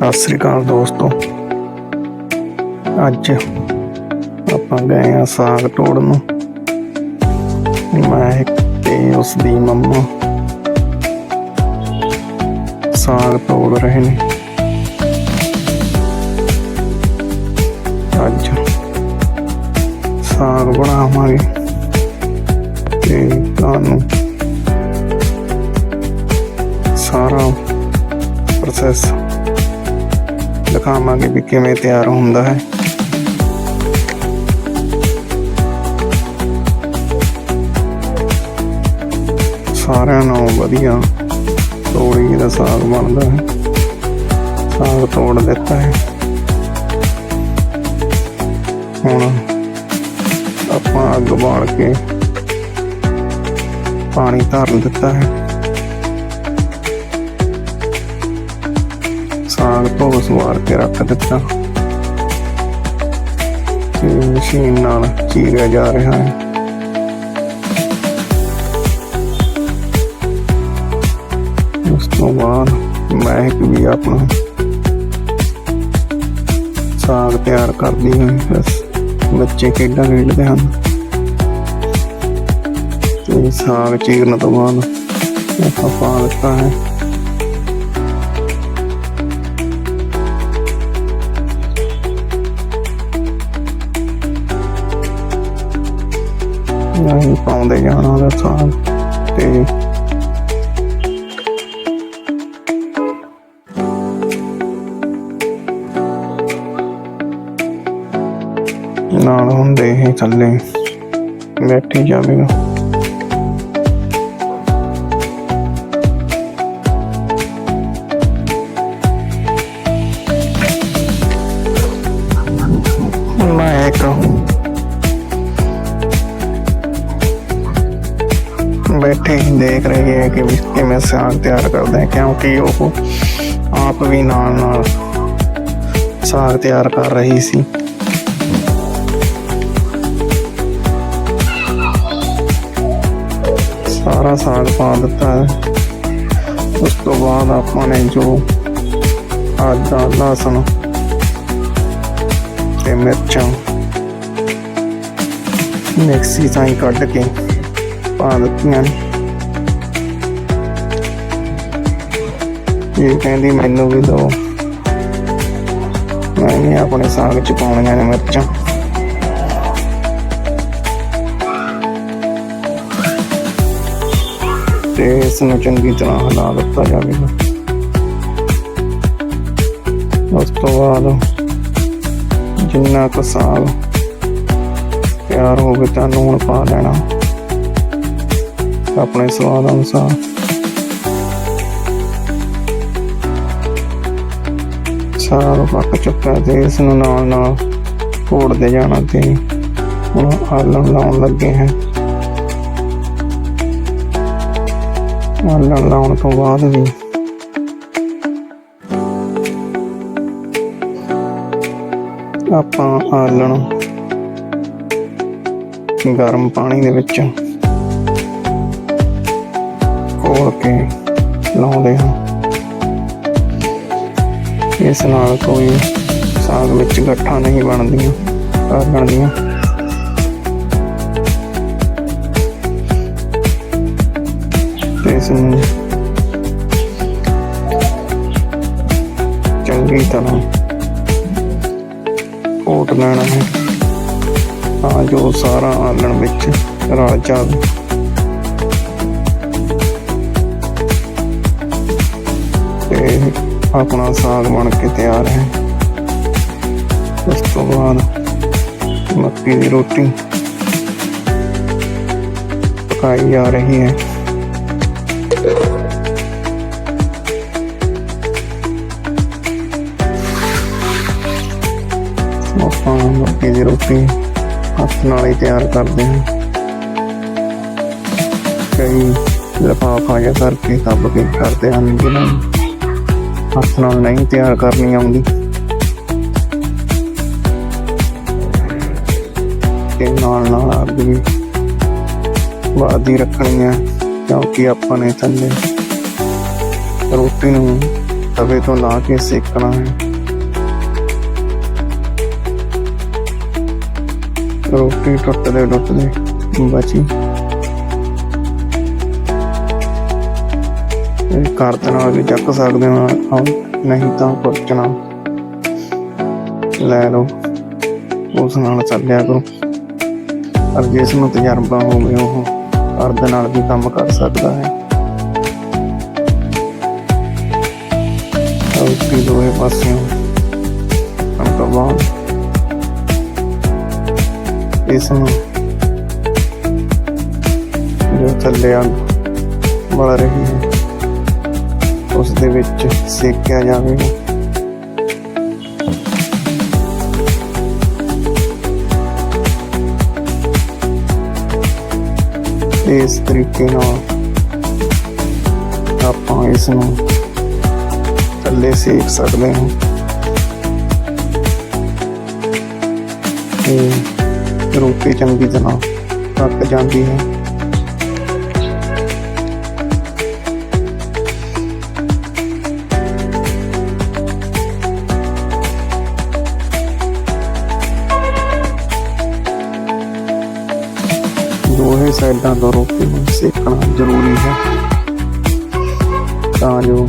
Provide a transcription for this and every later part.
ਸਤਿ ਸ੍ਰੀ ਅਕਾਲ ਦੋਸਤੋ। ਅੱਜ ਆਪਾਂ ਗਏ ਆ ਸਾਗ ਤੋੜਨ। ਨੂੰ ਮੈਂ ਤੇ ਉਸ ਦੀ ਮੰਮਾ ਸਾਗ ਤੋੜ ਰਹੇ ਨੇ। ਅੱਜ ਸਾਗ ਬਣਾਵਾਂਗੇ ਤੇ ਤੁਹਾਨੂੰ ਸਾਰਾ ਪ੍ਰੋਸੈਸ ਦਿਖਾਵਾਂਗੇ ਵੀ ਕਿਵੇਂ ਤਿਆਰ ਹੁੰਦਾ ਹੈ। ਸਾਰਿਆਂ ਨਾਲੋਂ ਵਧੀਆ ਤੋੜੀ ਦਾ ਸਾਗ ਬਣਦਾ ਹੈ। ਸਾਗ ਤੋੜ ਦਿੱਤਾ ਹੈ। ਹੁਣ ਆਪਾਂ ਅੱਗ ਬਾਲ ਕੇ ਪਾਣੀ ਧਰਨ ਦਿੱਤਾ ਹੈ। ਸਾਗ ਧੋ ਸਵਾਰ ਕੇ ਰੱਖ ਦਿੱਤਾ। ਤੇ ਮਸ਼ੀਨ ਨਾਲ ਚੀਰਿਆ ਜਾ ਰਿਹਾ ਹੈ। ਉਸ ਤੋਂ ਬਾਅਦ ਮਹਿਕ ਵੀ ਆਪਣਾ ਸਾਗ ਤਿਆਰ ਕਰਦੀ ਹੈ। ਬਸ ਬੱਚੇ ਖੇਡਾਂ ਖੇਡਦੇ ਹਨ। ਤੇ ਸਾਗ ਚੀਰਨ ਤੋਂ ਬਾਅਦ ਆਪਾਂ ਪਾ ਦਿੱਤਾ ਹੈ। ਨਹੀਂ ਜਾਣਾ ਉਹਦਾ ਸਾਗ ਤੇ ਨਾਲ ਹੁੰਦੇ ਹੀ ਥੱਲੇ ਬੈਠੀ ਜਾਵੇਗਾ। ਬੈਠੇ ਹੀ ਦੇਖ ਰਹੇ ਹੈ ਕਿ ਵੀ ਕਿਵੇਂ ਸਾਗ ਤਿਆਰ ਕਰਦੇ ਹੈ ਕਿਉਂਕਿ ਉਹ ਆਪ ਵੀ ਨਾਲ ਨਾਲ ਸਾਗ ਤਿਆਰ ਕਰ ਰਹੀ ਸੀ ਸਾਰਾ ਸਾਗ ਪਾ ਦਿੱਤਾ ਹੈ ਉਸ ਤੋਂ ਬਾਅਦ ਆਪਾਂ ਨੇ ਜੋ ਆਦਾ ਲਸਣ ਤੇ ਮਿਰਚਾਂ ਮਿਕਸੀ ਸਾਈ ਕੱਢ ਕੇ ਪਾ ਦਿੱਤੀਆਂ ਨੇ। ਇਹ ਕਹਿੰਦੀ, ਮੈਨੂੰ ਵੀ ਦੋ। ਮੈਂ ਵੀ ਆਪਣੇ ਸਾਗ ਚ ਪਾਉਣੀਆਂ ਨੇ ਮਿਰਚਾਂ। ਤੇ ਇਸ ਨੂੰ ਚੰਗੀ ਤਰ੍ਹਾਂ ਹਿਲਾ ਦਿੱਤਾ ਜਾਵੇਗਾ। ਉਸ ਤੋਂ ਬਾਅਦ ਜਿੰਨਾ ਕੁ ਸਾਗ ਤਿਆਰ ਹੋ ਗਿਆ ਤਾਂ ਲੂਣ ਪਾ ਲੈਣਾ। ਆਪਣੇ ਸਵਾਦ ਅਨੁਸਾਰ। ਸਾਰਾ ਪੱਕ ਚੁੱਕਾ ਤੇ ਇਸ ਨੂੰ ਨਾਲ ਨਾਲ ਘੋੜਦੇ ਜਾਣਾ ਤੇ ਹੁਣ ਆਲਣ ਲਾਉਣ ਲੱਗੇ ਹਾਂ। ਆਲਣ ਲਾਉਣ ਤੋਂ ਬਾਅਦ ਵੀ ਆਪਾਂ ਆਲਣ ਗਰਮ ਪਾਣੀ ਦੇ ਵਿੱਚ ਘੋਲ ਕੇ ਲਾਉਂਦੇ ਹਾਂ। ਇਸ ਨਾਲ ਕੋਈ ਸਾਗ ਵਿੱਚ ਗੱਠਾਂ ਨਹੀਂ ਬਣਦੀਆਂ ਆਲਣ ਦੀਆਂ ਤੇ ਇਸ ਨੂੰ ਚੰਗੀ ਤਰ੍ਹਾਂ ਕੋਟ ਲੈਣਾ ਹੈ ਤਾਂ ਜੋ ਸਾਰਾ ਆਲਣ ਵਿੱਚ ਰਲ ਜਾਵੇ। ਤੇ ਆਪਣਾ ਸਾਗ ਬਣ ਕੇ ਤਿਆਰ ਹੈ। ਉਸ ਤੋਂ ਬਾਅਦ ਮੱਕੀ ਦੀ ਰੋਟੀ ਪਕਾਈ ਜਾ ਰਹੀ ਹੈ। ਆਪਾਂ ਮੱਕੀ ਦੀ ਰੋਟੀ ਹੱਥ ਨਾਲ ਹੀ ਤਿਆਰ ਕਰਦੇ ਹਾਂ। ਕਈ ਲਫਾਫਾ ਜਾਂ ਕਰਕੇ ਸਭ ਕੇ ਕਰਦੇ ਹਨ ਜਿਹਨਾਂ ਹੱਥ ਨਾਲ ਨਹੀਂ ਤਿਆਰ ਕਰਨੀ ਆਉਂਦੀ। ਤੇ ਨਾਲ ਨਾਲ ਅੱਗ ਵੀ ਬਾਦੀ ਰੱਖਣੀ ਹੈ, ਕਿਉਂਕਿ ਆਪਾਂ ਨੇ ਥੱਲੇ ਰੋਟੀ ਨੂੰ ਤਵੇ ਤੋਂ ਲਾ ਕੇ ਸੇਕਣਾ ਹੈ। ਰੋਟੀ ਟੁੱਟਦੇ ਟੁੱਟਦੇ ਬਚੀ। ਇਹ ਕਰਦ ਨਾਲ ਵੀ ਚੱਕ ਸਕਦੇ ਹਾਂ। ਨਹੀਂ ਤਾਂ ਪੁੱਛਣਾ। ਲੈ ਲਓ। ਉਸ ਨਾਲ ਚੱਲਿਆ ਕਰੋ। ਪਰ ਜਿਸ ਨੂੰ ਤਜਰਬਾ ਹੋਵੇ ਉਹ। ਕਰਦ ਨਾਲ ਵੀ ਕੰਮ ਕਰ ਸਕਦਾ ਹੈ। ਰੋਟੀ ਦੋਵੇਂ ਪਾਸਿਓਂ ਕੰਮ ਤੋਂ ਬਾਅਦ ਇਸ ਨੂੰ ਜੋ ਥੱਲੇ ਅੱਗ ਬਲ ਰਹੀ ਹੈ। ਉਸ ਦੇ ਵਿੱਚ ਸੇਕਿਆ ਜਾਵੇਗਾ ਇਸ ਤਰੀਕੇ ਨਾਲ ਆਪਾਂ ਇਸ ਨੂੰ ਥੱਲੇ ਸੇਕ ਸਕਦੇ ਹਾਂ। ਤੇ ਰੋਟੀ ਚੰਗੀ ਤਰ੍ਹਾਂ ਪੱਕ ਜਾਂਦੀ ਹੈ। ਸਾਈਡਾਂ ਤੋਂ ਰੋਟੀ ਨੂੰ ਸੇਕਣਾ ਜ਼ਰੂਰੀ ਹੈ। ਤਾਂ ਜੋ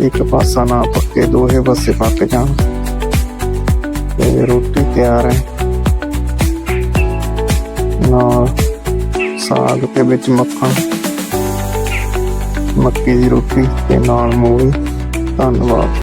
ਇੱਕ ਪਾਸਾ ਨਾ ਪੱਕੇ, ਦੋਹੇ ਪਾਸੇ ਪੱਕ ਜਾਣ। ਤੇ ਰੋਟੀ ਤਿਆਰ ਹੈ। ਨਾਲ ਸਾਗ ਤੇ ਵਿੱਚ ਮੱਖਣ। ਮੱਕੀ ਦੀ ਰੋਟੀ ਤੇ ਨਾਲ ਮੂਲੀ। ਧੰਨਵਾਦ।